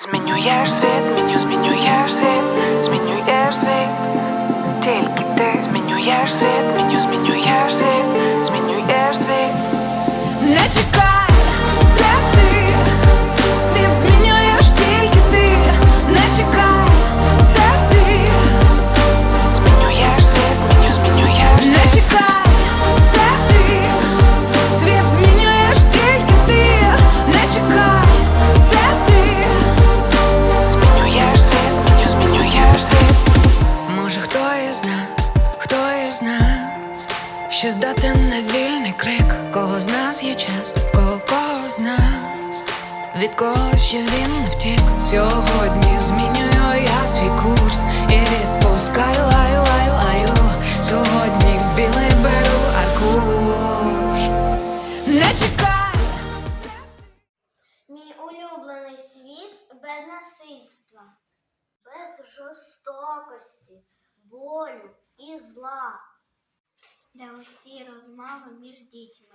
Змінюєш світ, зміню, змінюєш світ, змінюєш світ, тільки ти. Змінюєш світ, зміню, змінюєш світ, змінюєш світ. Із нас, хто із нас, ще здатен на вільний крик, в кого з нас є час, в кого в кого з нас, від кого ще він не втік. Сьогодні змінюю я свій курс і відпускаю лаю, лаю, лаю. Сьогодні білий беру аркуш. Не чекай. Мій улюблений світ без насильства, без жорстокості, болю і зла, де усі розмови між дітьми.